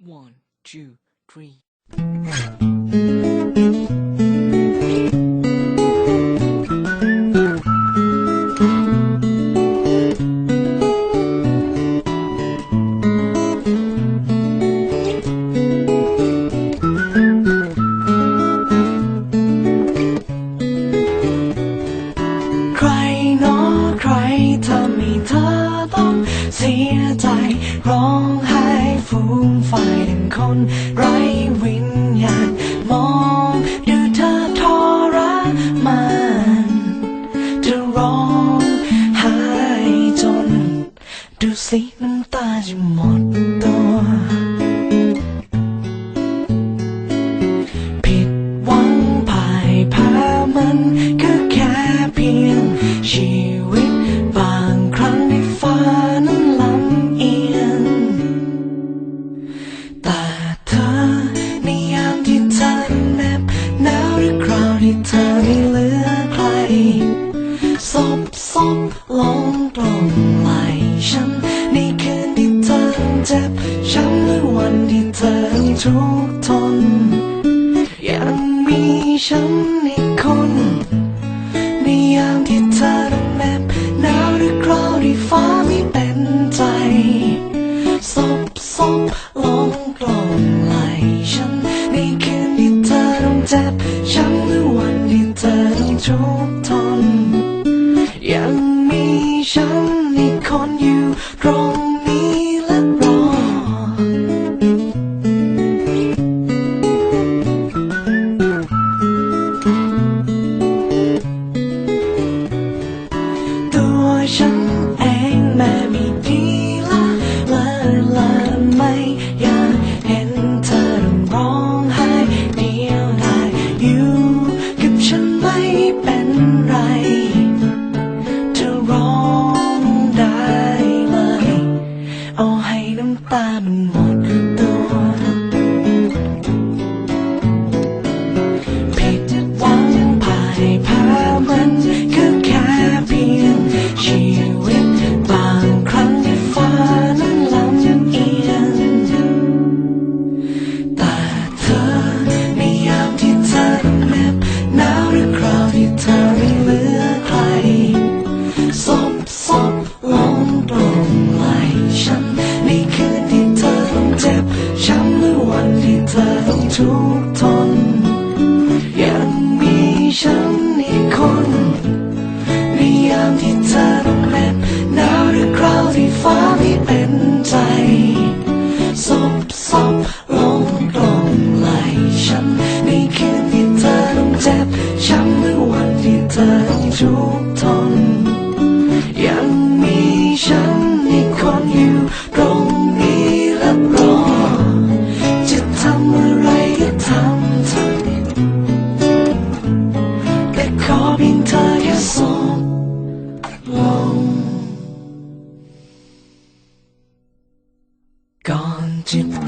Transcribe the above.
One, two, three. ใครหนอใครทำให้เธอต้องเสียใจร้องไห้ ฟูมไฟดังคนไร้วิญญาณมองดูเธอทรมานจะร้องไห้จน ดูสิน้ำตาจะหมดตัว ซบซบลงตรงไหลฉันในคืนที่เธอเจ็บช้ำหรือวันที่เธอทุกทน ยังมีฉันอีกคนในยามที่เธอต้องแนบหนาวหรือคราวที่ฟ้าไม่เป็นใจซบซบลงกลมไหลฉันในคืนที่เธอต้องเจ็บช้ำหรือวันที่เธอต้องทุกทน ทุกทน ยังมีฉันอีกคนในยามที่เธอต้องเหน็บหนาวหรือคราวที่ฟ้าไม่เป็นใจซบซบลงกลมไหลฉันในคืนที่เธอต้องเจ็บช้ำหรือวันที่เธอต้องทุกทน ก่อนจะ